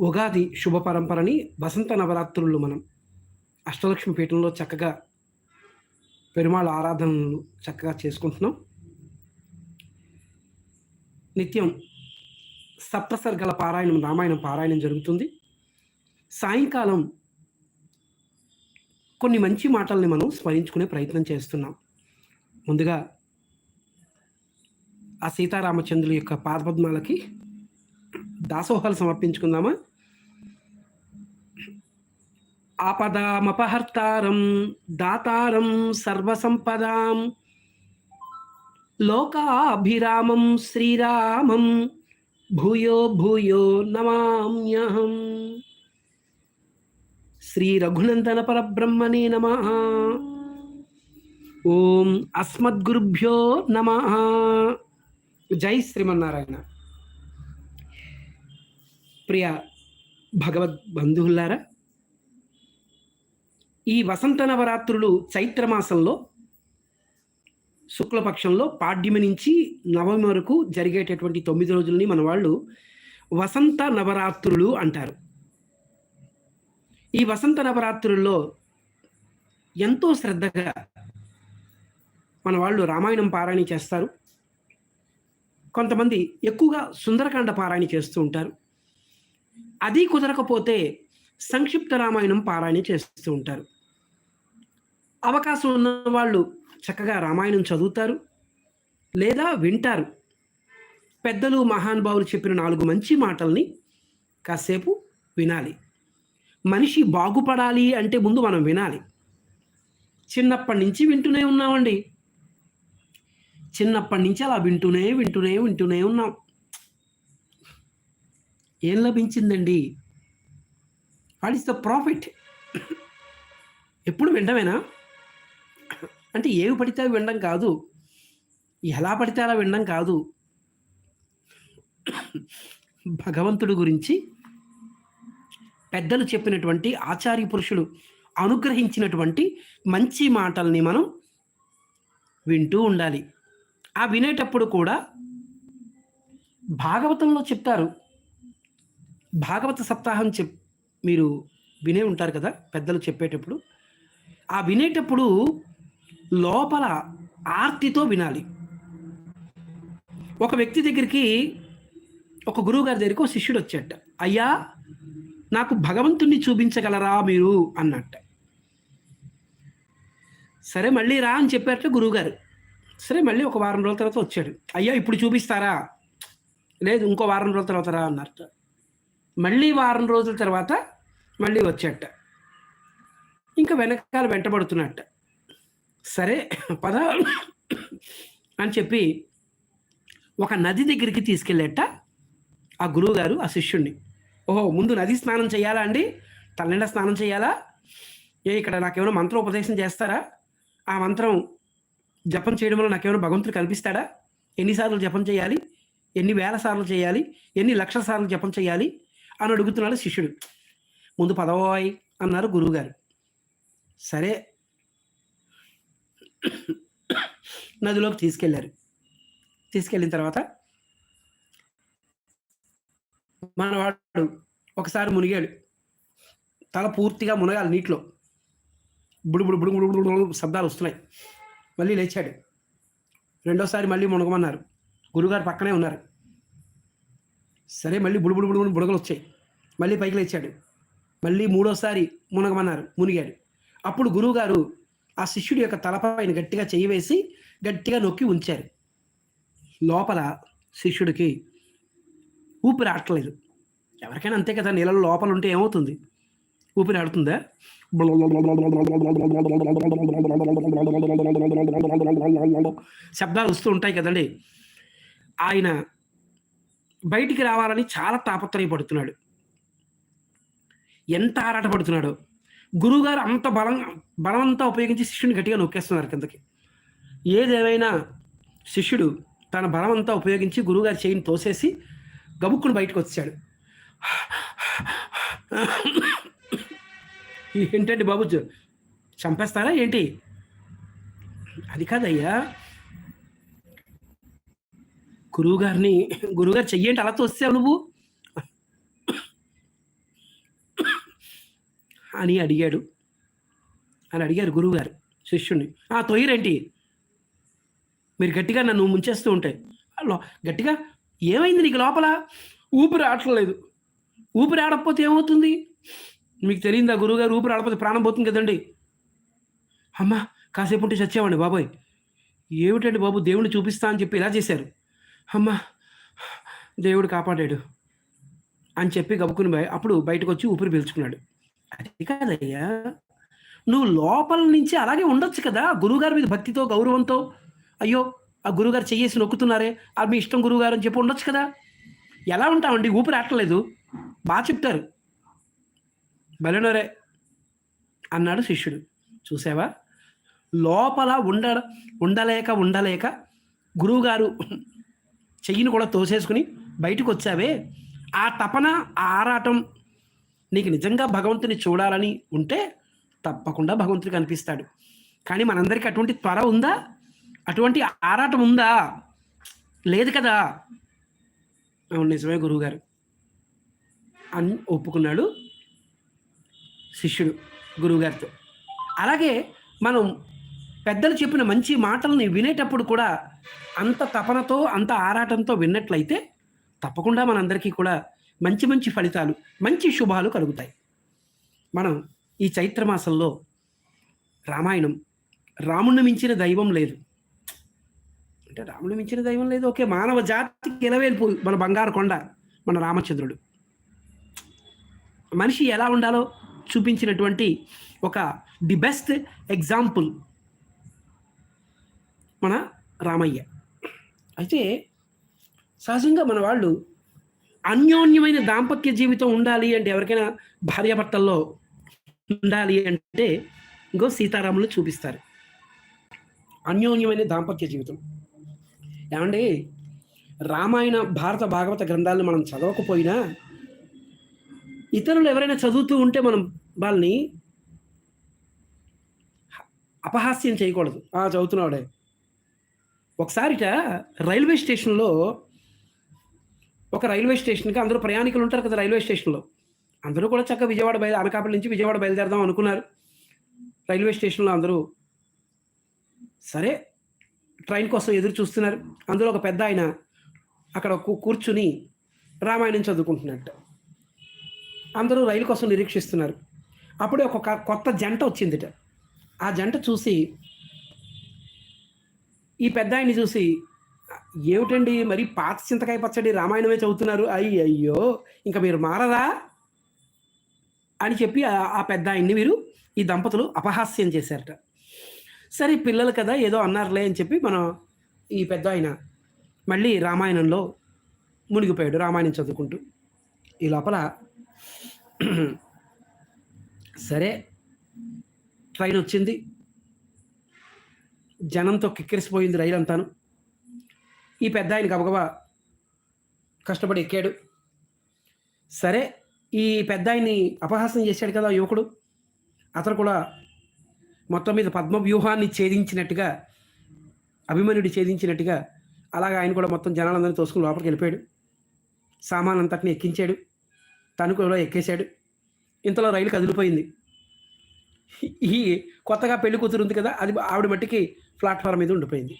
ఉగాది శుభ పరంపరని వసంత నవరాత్రులు మనం అష్టలక్ష్మి పీఠంలో చక్కగా పెరుమాళ ఆరాధనలు చక్కగా చేసుకుంటున్నాం. నిత్యం సప్తసర్గల పారాయణం రామాయణం పారాయణం జరుగుతుంది. సాయంకాలం కొన్ని మంచి మాటల్ని మనం స్మరించుకునే ప్రయత్నం చేస్తున్నాం. ముందుగా ఆ సీతారామచంద్రుల యొక్క పాదపద్మాలకి దాసోహాలు సమర్పించుకుందామా? ఆపదామపహర్తారం దాతారం సర్వసంపదాం. లోకాభిరామం శ్రీరామం భూయో భూయో నమామ్యహం. శ్రీ రఘునందన పరబ్రహ్మణే నమ. ఓం అస్మద్గురుభ్యో నమ. జై శ్రీమన్నారాయణ. ప్రియ భగవద్ బంధువులారా ఈ వసంత నవరాత్రులు చైత్రమాసంలో శుక్లపక్షంలో పాడ్యమి నుంచి నవమి వరకు జరిగేటటువంటి తొమ్మిది రోజులని మన వాళ్ళు వసంత నవరాత్రులు అంటారు. ఈ వసంత నవరాత్రుల్లో ఎంతో శ్రద్ధగా మన వాళ్ళు రామాయణం పారాయణ చేస్తారు. కొంతమంది ఎక్కువగా సుందరకాండ పారాయణ చేస్తూ ఉంటారు. అది కుదరకపోతే సంక్షిప్త రామాయణం పారాయణ చేస్తూ ఉంటారు. అవకాశం ఉన్న వాళ్ళు చక్కగా రామాయణం చదువుతారు లేదా వింటారు. పెద్దలు మహానుభావులు చెప్పిన నాలుగు మంచి మాటల్ని కాసేపు వినాలి. మనిషి బాగుపడాలి అంటే ముందు మనం వినాలి. చిన్నప్పటి నుంచి వింటూనే ఉన్నామండి. చిన్నప్పటి నుంచి అలా వింటూనే వింటూనే వింటూనే ఉన్నాం. ఏం లభించిందండి? What is the profit? ఎప్పుడు వింటమేనా అంటే ఏవి పడితే అవి వినడం కాదు. ఎలా పడితే అలా వినడం కాదు. భగవంతుడు గురించి పెద్దలు చెప్పినటువంటి ఆచార్య పురుషులు అనుగ్రహించినటువంటి మంచి మాటల్ని మనం వింటూ ఉండాలి. ఆ వినేటప్పుడు కూడా భాగవతంలో చెప్తారు. భాగవత సప్తాహం చెప్ మీరు వినే ఉంటారు కదా పెద్దలు చెప్పేటప్పుడు. ఆ వినేటప్పుడు లోపల ఆర్తితో వినాలి. ఒక వ్యక్తి దగ్గరికి ఒక గురువు గారి దగ్గరికి ఒక శిష్యుడు వచ్చాట. అయ్యా నాకు భగవంతుణ్ణి చూపించగలరా మీరు? అన్నట్ట. సరే మళ్ళీ రా అని చెప్పారట గురువుగారు. సరే మళ్ళీ ఒక వారం రోజుల తర్వాత వచ్చాడు. అయ్యా ఇప్పుడు చూపిస్తారా? లేదు ఇంకో వారం రోజుల తర్వాత రా అన్నట్ట. మళ్ళీ వారం రోజుల తర్వాత మళ్ళీ వచ్చాట. ఇంకా వెనకాల వెంటబడుతున్నట్ట. సరే పద అని చెప్పి ఒక నది దగ్గరికి తీసుకెళ్ళేట ఆ గురువుగారు ఆ శిష్యుణ్ణి. ఓహో ముందు నది స్నానం చేయాలా అండి? తలనిండా స్నానం చేయాలా? ఏ ఇక్కడ నాకేమైనా మంత్రం ఉపదేశం చేస్తారా? ఆ మంత్రం జపం చేయడం వల్ల నాకేమైనా భగవంతుడు కనిపిస్తాడా? ఎన్నిసార్లు జపం చేయాలి? ఎన్ని వేల సార్లు చేయాలి? ఎన్ని లక్షల సార్లు జపం చేయాలి? అని అడుగుతున్నాడు శిష్యుడు. ముందు పదవాయ్ అన్నారు గురువుగారు. సరే నదిలోకి తీసుకెళ్ళారు తీసుకెళ్ళిన తర్వాత మనవాడు ఒకసారి మునిగాడు. తల పూర్తిగా మునగాలి నీటిలో. బుడు బుడు బుడు బుడు బుడు శబ్దాలు వస్తున్నాయి. మళ్ళీ లేచాడు. రెండోసారి మళ్ళీ మునగమన్నారు. గురుగారు పక్కనే ఉన్నారు. సరే మళ్ళీ బుడు బుడు బుడు బుడగలు వచ్చాయి. మళ్ళీ పైకి లేచాడు. మళ్ళీ మూడోసారి మునగమన్నారు. మునిగాడు. అప్పుడు గురువుగారు ఆ శిష్యుడి యొక్క తలపైన గట్టిగా చేయి వేసి గట్టిగా నొక్కి ఉంచారు. లోపల శిష్యుడికి ఊపిరి ఆడట్లేదు. ఎవరికైనా అంతే కదా నీళ్ళలో లోపల ఉంటే ఏమవుతుంది? ఊపిరి ఆడుతుందా? శబ్దాలు వస్తూ ఉంటాయి కదండి. ఆయన బయటికి రావాలని చాలా తాపత్రయపడుతున్నాడు. ఎంత ఆరాటపడుతున్నాడో. గురువుగారు అంత బలం బలమంతా ఉపయోగించి శిష్యుని గట్టిగా నొక్కేస్తున్నారు కిందకి. ఏదేమైనా శిష్యుడు తన బలమంతా ఉపయోగించి గురువుగారి చేయిని తోసేసి గబుక్కుని బయటకు వచ్చాడు. ఏంటండి బాబు? చంపేస్తారా ఏంటి? అది కాదయ్యా. గురువుగారిని గురువుగారు చెయ్యేంటి అలా తోస్తావు నువ్వు? అని అడిగాడు. అని అడిగారు గురువుగారు శిష్యుణ్ణి. ఆ తొయ్యరేంటి? మీరు గట్టిగా నన్ను ముంచేస్తూ ఉంటాయి లో- గట్టిగా? ఏమైంది నీకు లోపల? ఊపిరి ఆడట్లేదు ఊపిరి ఆడకపోతే ఏమవుతుంది? మీకు తెలియదా గురువుగారు ఊపిరి ఆడకపోతే ప్రాణం పోతుంది కదండి. అమ్మా కాసేపు ఉంటే చచ్చేవాడిని బాబాయ్. ఏమిటండి బాబు దేవుడిని చూపిస్తా అని చెప్పి ఇలా చేశారు. అమ్మా దేవుడు కాపాడాడు. అని చెప్పి గబుకుని అప్పుడు బయటకు వచ్చి ఊపిరి పీల్చుకున్నాడు. అది కాదయ్యా. నువ్వు లోపల నుంచి అలాగే ఉండొచ్చు కదా గురువుగారి మీద భక్తితో గౌరవంతో. అయ్యో ఆ గురువుగారు చెయ్యేసి నొక్కుతున్నారే అది మీ ఇష్టం గురువుగారు అని చెప్పి ఉండొచ్చు కదా. ఎలా ఉంటామండి? ఊపిరి ఆటలేదు. బాగా చెప్తారు. బలెనోరే అన్నాడు శిష్యుడు. చూసావా? లోపల ఉండ ఉండలేక ఉండలేక గురువుగారు చెయ్యిని కూడా తోసేసుకుని బయటకు వచ్చావే ఆ తపన ఆ ఆరాటం నీకు నిజంగా భగవంతుని చూడాలని ఉంటే తప్పకుండా భగవంతుడు కనిపిస్తాడు కానీ మనందరికీ అటువంటి త్వర ఉందా? అటువంటి ఆరాటం ఉందా? లేదు కదా? అవును నిజమే గురువుగారు. అని ఒప్పుకున్నాడు శిష్యుడు గురువుగారితో. అలాగే మనం పెద్దలు చెప్పిన మంచి మాటల్ని వినేటప్పుడు కూడా అంత తపనతో అంత ఆరాటంతో విన్నట్లయితే తప్పకుండా మనందరికీ కూడా మంచి మంచి ఫలితాలు మంచి శుభాలు కలుగుతాయి. మనం ఈ చైత్రమాసంలో రామాయణం రాముణ్ణి మించిన దైవం లేదు. అంటే రాముని మించిన దైవం లేదు ఓకే మానవ జాతికి ఎలవేల్పు మన బంగారు కొండ మన రామచంద్రుడు. మనిషి ఎలా ఉండాలో చూపించినటువంటి ఒక ది బెస్ట్ ఎగ్జాంపుల్ మన రామయ్య. అయితే సహజంగా మన వాళ్ళు అన్యోన్యమైన దాంపత్య జీవితం ఉండాలి అంటే ఎవరికైనా భార్యాభర్తల్లో ఉండాలి అంటే ఇంకో సీతారాములు చూపిస్తారు. అన్యోన్యమైన దాంపత్య జీవితం. ఏమండి? రామాయణ భారత భాగవత గ్రంథాలను మనం చదవకపోయినా ఇతరులు ఎవరైనా చదువుతూ ఉంటే మనం వాళ్ళని అపహాస్యం చేయకూడదు. ఆ చదువుతున్నాడే ఒకసారిట రైల్వే స్టేషన్లో ఒక రైల్వే స్టేషన్కి అందరూ ప్రయాణికులు ఉంటారు కదా రైల్వే స్టేషన్లో. అందరూ కూడా చక్కగా విజయవాడ బయలు అనకాపల్లి నుంచి విజయవాడ బయలుదేరదాం అనుకున్నారు. రైల్వే స్టేషన్లో అందరూ. సరే ట్రైన్ కోసం ఎదురు చూస్తున్నారు. అందులో ఒక పెద్ద ఆయన అక్కడ కూ- కూర్చుని రామాయణం చదువుకుంటున్నట్టు. అందరూ రైలు కోసం నిరీక్షిస్తున్నారు. అప్పుడే ఒక కొత్త జంట వచ్చిందిట. ఆ జంట చూసి ఈ పెద్ద ఆయన్ని చూసి ఏమిటండి మరి పాత చింతకాయ పచ్చడి రామాయణమే చదువుతున్నారు? అయ్యి అయ్యో ఇంకా మీరు మారరా? అని చెప్పి ఆ- పెద్ద ఆయన్ని మీరు ఈ దంపతులు అపహాస్యం చేశారట. సరే పిల్లలు కదా ఏదో అన్నారులే అని చెప్పి మనం ఈ పెద్ద ఆయన మళ్ళీ రామాయణంలో మునిగిపోయాడు రామాయణం చదువుకుంటూ. ఈ లోపల సరే ట్రైన్ వచ్చింది. జనంతో కిక్కిరిసిపోయింది రైలు అంతాను ఈ పెద్ద ఆయన గబగబా కష్టపడి ఎక్కాడు. సరే ఈ పెద్ద ఆయన్ని అపహాసం చేశాడు కదా యువకుడు. అతను కూడా మొత్తం మీద పద్మ వ్యూహాన్ని ఛేదించినట్టుగా అభిమన్యుడు ఛేదించినట్టుగా అలాగా ఆయన కూడా మొత్తం జనాలందరినీ తోసుకుని లోపలికి వెళ్ళిపోయాడు. సామాన్ అంతటిని ఎక్కించాడు. తను కూడా ఎక్కేశాడు. ఇంతలో రైలు కదిలిపోయింది. ఈ కొత్తగా పెళ్ళి కూతురు ఉంది కదా అది ఆవిడ మట్టికి ప్లాట్ఫామ్ మీద ఉండిపోయింది.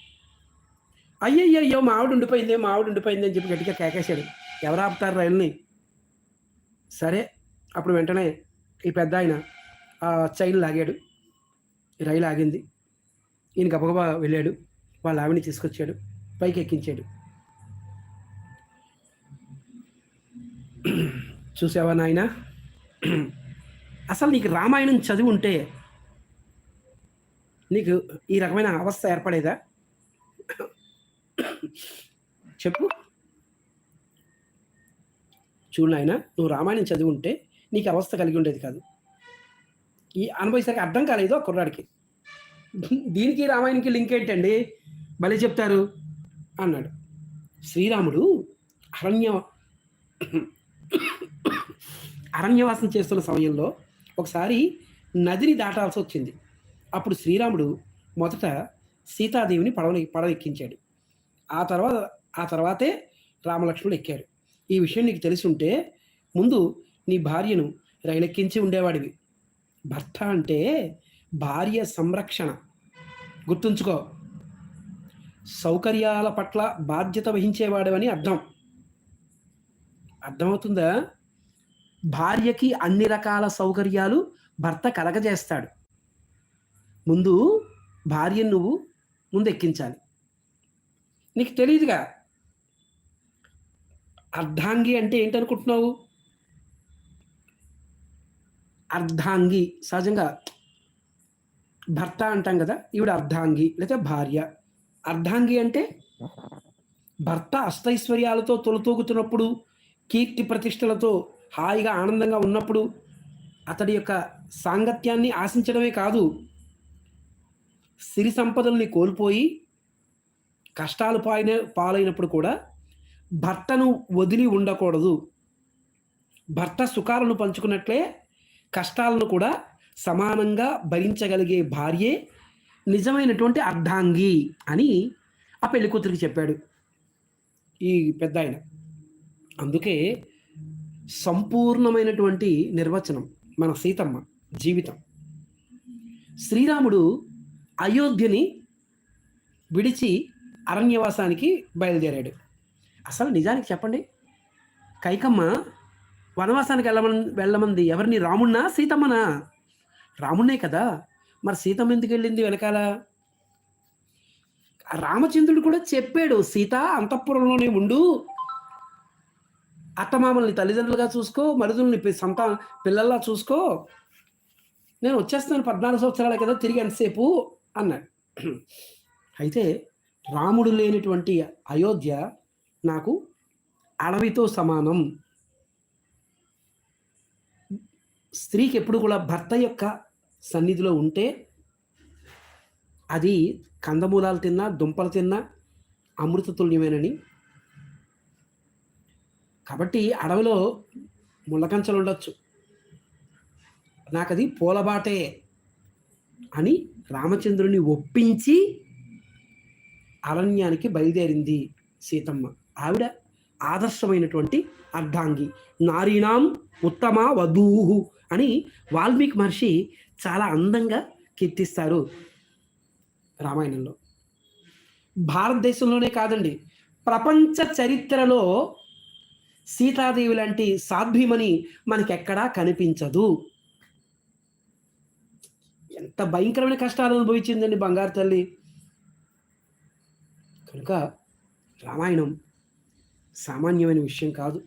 అయ్యయ్యో మా ఆవిడ ఉండిపోయింది మా ఆవిడ ఉండిపోయింది అని చెప్పి గట్టిగా కేకేశాడు. ఎవరు ఆపుతారు రైల్ని? సరే అప్పుడు వెంటనే ఈ పెద్ద ఆయన ఆ చైన్ లాగాడు. రైలు ఆగింది. ఈయన గబగబా వెళ్ళాడు. వాళ్ళ ఆవిడని తీసుకొచ్చాడు. పైకి ఎక్కించాడు. చూసావా నాయన? అసలు నీకు రామాయణం చదివి ఉంటే నీకు ఈ రకమైన అవస్థ ఏర్పడేదా? చెప్పు. చూడు నాయన నువ్వు రామాయణం చదివి ఉంటే నీకు అవస్థ కలిగి ఉండేది కాదు. ఈ అనుభవిసరికి అర్థం కాలేదు ఆ కుర్రాడికి. దీనికి రామాయణకి లింక్ ఏంటండి? భలే చెప్తారు. అన్నాడు. శ్రీరాముడు అరణ్య అరణ్యవాసం చేస్తున్న సమయంలో ఒకసారి నదిని దాటాల్సి వచ్చింది. అప్పుడు శ్రీరాముడు మొదట సీతాదేవిని పడవ పడవ ఎక్కించాడు. ఆ తర్వాత ఆ తర్వాతే రామలక్ష్మణులు ఎక్కారు ఈ విషయం నీకు తెలిసి ఉంటే ముందు నీ భార్యను రైలెక్కించి ఉండేవాడివి. భర్త అంటే భార్య సంరక్షణ. గుర్తుంచుకో సౌకర్యాల పట్ల బాధ్యత వహించేవాడవని అర్థం. అర్థమవుతుందా? భార్యకి అన్ని రకాల సౌకర్యాలు భర్త కలగజేస్తాడు. ముందు భార్యను నువ్వు ముందు ఎక్కించాలి నీకు తెలియదుగా అర్ధాంగి అంటే ఏంటనుకుంటున్నావు? అర్ధాంగి సహజంగా భర్త అంటాం కదా ఈవిడ అర్ధాంగి లేదా భార్య. అర్ధాంగి అంటే భర్త అష్టైశ్వర్యాలతో తొలతూగుతున్నప్పుడు కీర్తి ప్రతిష్టలతో హాయిగా ఆనందంగా ఉన్నప్పుడు అతడి యొక్క సాంగత్యాన్ని ఆశించడమే కాదు సిరి సంపదల్ని కోల్పోయి కష్టాలు పాయిన పాలైనప్పుడు కూడా భర్తను వదిలి ఉండకూడదు. భర్త సుఖాలను పంచుకున్నట్లే కష్టాలను కూడా సమానంగా భరించగలిగే భార్యే నిజమైనటువంటి అర్ధాంగి అని ఆ పెళ్ళి కూతురికి చెప్పాడు ఈ పెద్ద ఆయన అందుకే సంపూర్ణమైనటువంటి నిర్వచనం మన సీతమ్మ జీవితం. శ్రీరాముడు అయోధ్యని విడిచి అరణ్యవాసానికి బయలుదేరాడు. అసలు నిజానికి చెప్పండి? కైకమ్మ వనవాసానికి వెళ్ళమని వెళ్ళమంది ఎవరిని? రామున్నా సీతమ్మనా? రాముణ్ణే కదా. మరి సీతమ్మ ఎందుకు వెళ్ళింది వెనకాల? రామచంద్రుడు కూడా చెప్పాడు సీత అంతఃపురంలోనే ఉండు. అత్తమామల్ని తల్లిదండ్రులుగా చూసుకో మరుదుల్ని పి- సంతా పిల్లల్లా చూసుకో. నేను వచ్చేస్తాను పద్నాలుగు సంవత్సరాలే కదా తిరిగి ఎంతసేపు? అన్నాడు. అయితే రాముడు లేనటువంటి అయోధ్య నాకు అడవితో సమానం. స్త్రీకి ఎప్పుడు కూడా భర్త యొక్క సన్నిధిలో ఉంటే అది కందమూలాలు తిన్నా దుంపలు తిన్నా అమృతతుల్యమేనని. కాబట్టి అడవిలో ముళ్ళకంచెలు ఉండొచ్చు. నాకు అది పూలబాటే అని రామచంద్రుని ఒప్పించి అరణ్యానికి బయలుదేరింది సీతమ్మ. ఆవిడ ఆదర్శమైనటువంటి అర్ధాంగి. నారీణాం ఉత్తమ వధూహు అని వాల్మీకి మహర్షి చాలా అందంగా కీర్తిస్తారు రామాయణంలో. భారతదేశంలోనే కాదండి ప్రపంచ చరిత్రలో సీతాదేవి లాంటి సాధ్వీమని మనకెక్కడా కనిపించదు. ఎంత భయంకరమైన కష్టాలు అనుభవించిందండి బంగారు తల్లి. కనుక రామాయణం సామాన్యమైన విషయం కాదు.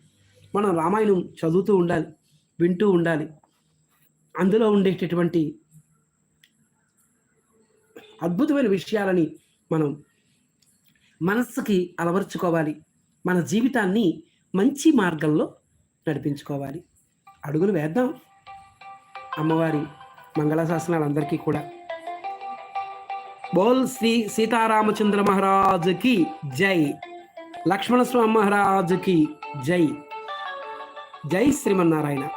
మనం రామాయణం చదువుతూ ఉండాలి వింటూ ఉండాలి. అందులో ఉండేటటువంటి అద్భుతమైన విషయాలని మనం మనస్సుకి అలవర్చుకోవాలి. మన జీవితాన్ని మంచి మార్గంలో నడిపించుకోవాలి. అడుగులు వేద్దాం. అమ్మవారి మంగళశాసనాలందరికీ కూడా. బోల్ శ్రీ సీతారామచంద్ర మహారాజుకి జై. లక్ష్మణస్వామి మహారాజుకి జై. జై శ్రీమన్నారాయణ.